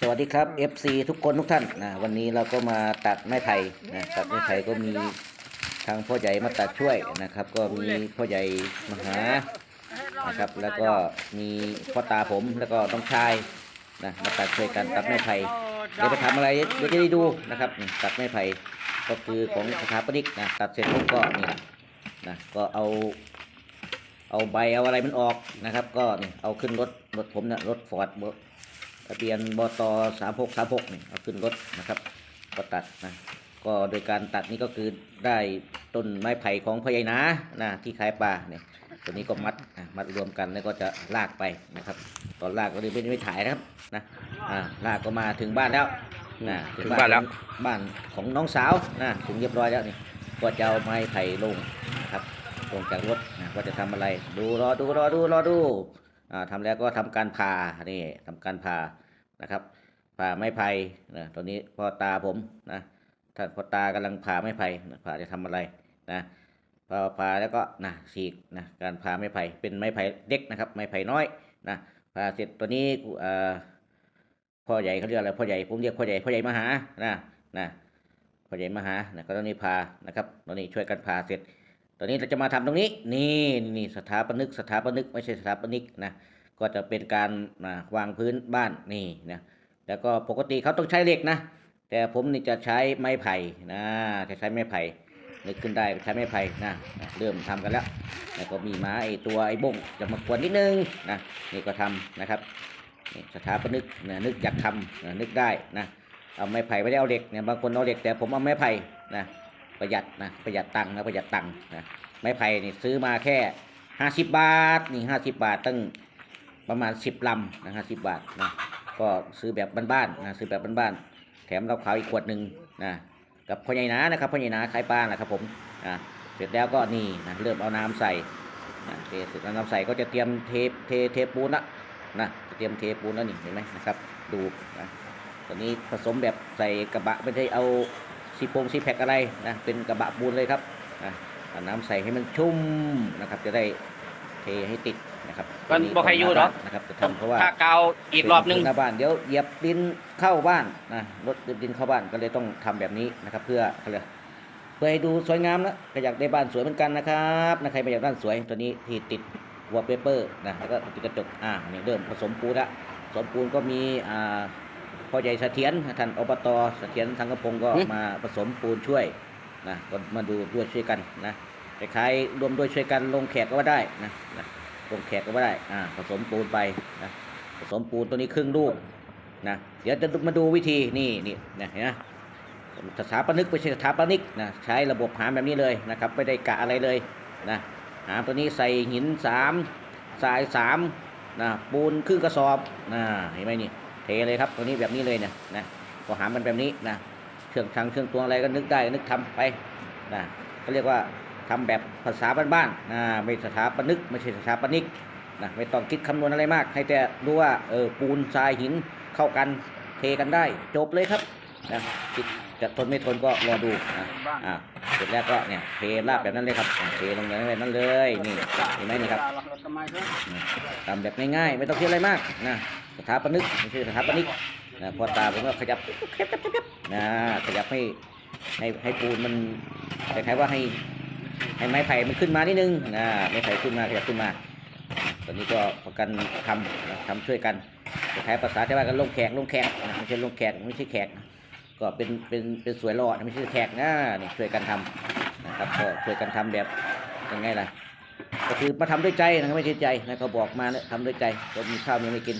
สวัสดีครับ FC ทุกคนทุกท่านนะวันนี้เราก็มาตัดไม้ไผ่นะตัดไม้ไผ่ก็มีทางพ่อใหญ่มาตัดช่วยนะครับ ก็มีพ่อใหญ่มหานะครับ แล้วก็มีพ่อตาผมแล้วก็ต้องชายนะมาตัดช่วยกันตัดไม้ไผ่เดี๋ยวไปทำอะไรเดี๋ยวจะได้ดูนะครับ ตัดไม้ไผ่ก็คือของสถาปนิกนะตัดเสร็จปุ๊บก็นี่นะก็เอาเอาใบเอาอะไรมันออกนะครับ ก็นี่เอาขึ้นรถรถผมนะรถฟอร์ดะเบียนบตสามหกสามหกนี่เอาขึ้นรถนะครับ ก็ตัดนะก็โดยการตัดนี่ก็คือได้ต้นไม้ไผ่ของพญายนานะที่ขายปลาเนี่ยตัวนี้ก็มัดนะมัดรวมกันแล้วก็จะลากไปนะครับ ตอนลากก็เลยไม่ไม่ถ่ายนะครับนะอ่าลากก็มาถึงบ้านแล้วนะถึงบ้านแล้วบ้านของน้องสาวนะถึงเรียบร้อยแล้วนี่ก็จะเอาไม้ไผ่ลงนะครับลงจากรถนะว่าจะทำอะไร ดูรอดูรอดูรอดูอ่าทำแล้วก็ทำการผ่านี่ทำการผ่า นะครับผ่าไม้ไผ่นะตอนนี้พ่อตาผมนะท่านพ่อตากำลังผ่าไม้ไผ่ผ่าจะทำอะไรนะพอผ่าแล้วก็นะฉีกนะการผ่าไม้ไผ่เป็นไม้ไผ่เล็กนะครับ ไม้ไผ่น้อยนะผ่าเสร็จตัวนี้พ่อใหญ่เขาเรียกอะไรพ่อใหญ่ผมเรียกพ่อใหญ่พ่อใหญ่มหานะนะพ่อใหญ่มหานะก็ตอนนี้ผ่านะครับตอนนี้ช่วยกันผ่าเสร็จตอนนี้เราจะมาทำตรงนี้ นี่นี่สถาปนิกสถาปนิกไม่ใช่สถาปนิกนะ ก็จะเป็นการวางพื้นบ้านนี่นะแล้วก็ปกติเขาต้องใช้เหล็กนะ แต่ผมนี่จะใช้ไม้ไผ่นะจะใช้ไม้ไผ่นึกขึ้นได้ใช้ไม้ไผ่นะนะเริ่มทำกันแล้วแล้วก็มีไม้ไอ้ตัวไอ้บงจะมากวนนิดนึงนะนี่ก็ทำนะครับนี่สถาปนิกนะนึกอยากทำนะนึกได้นะเอาไม้ไผ่ไม่ได้เอาเหล็กเนี่ยบางคนเอาเหล็กแต่ผมเอาไม้ไผ่นะประหยัดนะประหยัดตังค์นะประหยัดตังค์นะไม้ไผ่นี่ซื้อมาแค่ห้าสิบบาทนี่ห้าสิบบาทตั้ง ประมาณสิบลำนะห้าสิบบาทนะก็ซื้อแบบบ้านๆนะซื้อแบบบ้านๆแถมเหล้าขาวอีกขวดหนึ่งนะกับพ่อใหญ่นานะครับพ่อใหญ่นาขายปลานะครับผมอะเสร็จแล้วก็นี่นะเริ่มเอาน้ำใส่นะเทเสร็จแล้วน้ำใส่ก็จะเตรียมเทเทเทปูนละนะจะเตรียมเทปูนแล้วนี่เห็นไหมนะครับ ดูนะตอนนี้ผสมแบบใส่กระบะไม่ได้เอาซีโพงซีแพคอะไรนะเป็นกระบะปูนเลยครับนะเอาน้ำใส่ให้มันชุ่มนะครับ จะได้เทให้ติด นะครับมันบ่ใครอยู่หรอก นะครับจะทำเพราะว่าถ้าเกาอีกรอบหนึง เป็หน้าบ้านเดี๋ยวเหยียบดินเข้าบ้านนะรถเหยียบดินเข้าบ้านก็เลยต้องทำแบบนี้นะครับ เพื่อเขาเรียกเพื่อให้ดูสวยงามนะก็อยากได้บ้านสวยเหมือนกันนะครับนะใครไม่อยากบ้านสวยตัวนี้ที่ติดวอลเปเปอร์นะแล้วก็ติดกระจกอ่านี่เริ่มผสมปูนละผสมปูนก็มีอ่าพ่อใหญ่เสถียรท่านอบตเสถียรสังกพงศ์ก็หึ มาผสมปูนช่วยนะก็มาดูด้วยช่วยกันนะคล้ายๆรวมด้วยช่วยกันลงแขกก็ว่าได้นะนะ ลงแขกก็ว่ได้อ่าผสมปูนไปนะผสมปูนตัวนี้ครึ่งลูกนะเดี๋ยวจะมาดูวิธีนี่นี่นะเห็นไหมสถาปนิกไม่ใช่สถาปนิกนะใช้ระบบหามแบบนี้เลยนะครับไม่ได้กะอะไรเลยนะหามตัวนี้ใส่หินสามทรายสามนะปูนครึ่งกระสอบนะเห็นไหมนี่เทเลยครับตัวนี้แบบนี้เลยเนี่ยนะพอหามันแบบนี้นะเครื่องทางเครื่องตวงอะไรก็นึกได้นึกทำไปนะก็เรียกว่า ทำแบบภาษาบ้านๆนะไม่สถาปนิกไม่ใช่สถาปนิกนะไม่ต้องคิดคำนวณอะไรมาก ให้แต่รู้ว่าเออปูนทรายหินเข้ากันเทกันได้จบเลยครับนะคิดจะทนไม่ทนก็รอดูนะอ่าเสร็จแล้วก็เนี่ยเทราบแบบนั้นเลยครับเทลงแบบนั้นเลยนี่เห็นไหมนี่ครับทำแบบง่ายๆ ไม่ต้องคิดอะไรมากนะสถาปนิกไม่ใช่สถาปนิกนะพอตาผมก็ขยับนะขยับให้ให้ให้ปูนมันคล้ายๆว่าให้ ให้ไม้ไผ่มันขึ้นมานิดนึงนะไม้ไผ่ขึ้นมาขยับขึ้นมา ตอนนี้ก็ประกันทำนะทำช่วยกันคล้ภาษาที่ว่ากันลงแขกลงแขกนะไม่ใช่ลงแขกไม่ใช่แขก ก็เป็นเป็นเป็นสวยหล่อไม่ใช่แขกนะนี่ช่วยกันทำนะครับก็ช่วยกันทำแบบยังไงล่ะก็คือมาทำด้วยใจนะครับไม่ใช่ใจนะเขาบอกมาเนี่ยทำด้วยใจก็มีข้าวมีไม่กิน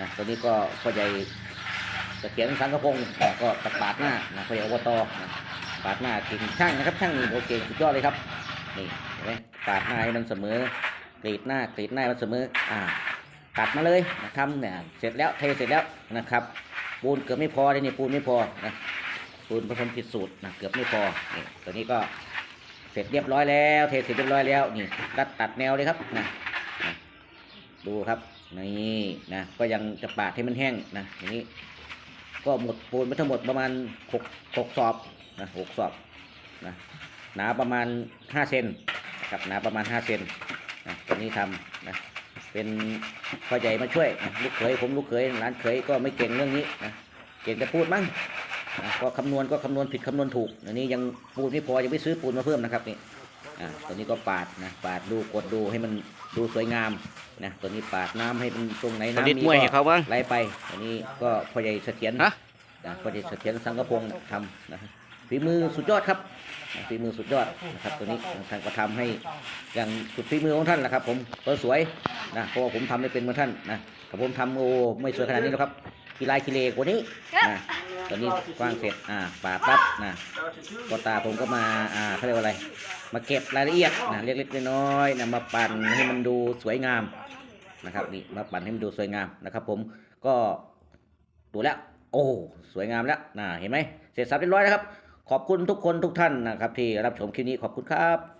นะตอนนี้ก็พ่อใหญ่เสถียรสังกพงศ์ก็ตักปาดหน้านะพ่อใหญ่อบตนะปาดหน้าเก่งช่างนะครับช่างนี่โอเคสุดยอดเลยครับ นี่เห็นไหมปาดหน้าให้มันเสมอกรีดหน้ากรีดหน้ามันเสมออ่าตัดมาเลยนะครับเนี่ยเสร็จแล้วเทเสร็จแล้วนะครับ ปูนเกือบไม่พอเลยนี่ปูนไม่พอนะปูนผสมผิดสูตรนะเกือบไม่พอนี่ตัวนี้ก็เสร็จเรียบร้อยแล้ว เทเสร็จเรียบร้อยแล้วนี่ตัดตัดแนวเลยครับนะนะดูครับนี่นะก็ยังจะปาดให้มันแห้งนะอย่างนี้ ก็หมดปูนไปทั้งหมดประมาณหกหกสอบนะหกสอบนะ หนาประมาณห้าเซนนะครับหนาประมาณห้าเซนนะตัวนี้ทำนะเป็นพ่อใหญ่มาช่วยนะลูกเขยผมลูกเขยหลานเขยก็ไม่เก่งเรื่องนี้นะเก่งแต่พูดมั้งนะก็คำนวณก็คำนวณผิดคำนวณถูกอันนี้ยังปูนไม่พอยังไม่ซื้อปูนมาเพิ่มนะครับนี่อ่าตัวนี้ก็ปาดนะปาดดูกดดูให้มันดูสวยงามนะตัวนี้ปาดน้ำให้มันตรงไหนผลิตน้ำมีมวยให้ก็เขาบ้างไหลไปอันนี้ก็พ่อใหญ่เสถียรฮะนะพ่อใหญ่เสถียรสังกพงศ์ทำนะ ฝีมือสุดยอดครับฝีมือสุดยอดนะครับตัวนี้ท่านก็ทำให้อย่างสุดฝีมือของท่านแหละครับ ผมก็สวยนะเพราะว่าผมทำไม่เป็นเหมือนท่านนะแต่ผมทำโอ้ไม่สวยขนาดนี้หรอกครับกีฬากิเลกว่านี้นะตอนนี้กว้างเสร็จอ่าป่าปั๊บนะก็ตาผมก็มาอ่าเขาเรียกว่าอะไร มาเก็บรายละเอียดนะเล็กๆน้อยๆนะมาปั่นให้มันดูสวยงามนะครับนี่มาปั่นให้มันดูสวยงามนะครับ ผมก็ดูแล้ว โอ้สวยงามแล้วนะเห็นไหมเสร็จสับเรียบร้อยแล้วครับ ขอบคุณทุกคนทุกท่านนะครับที่รับชมคลิปนี้ขอบคุณครับ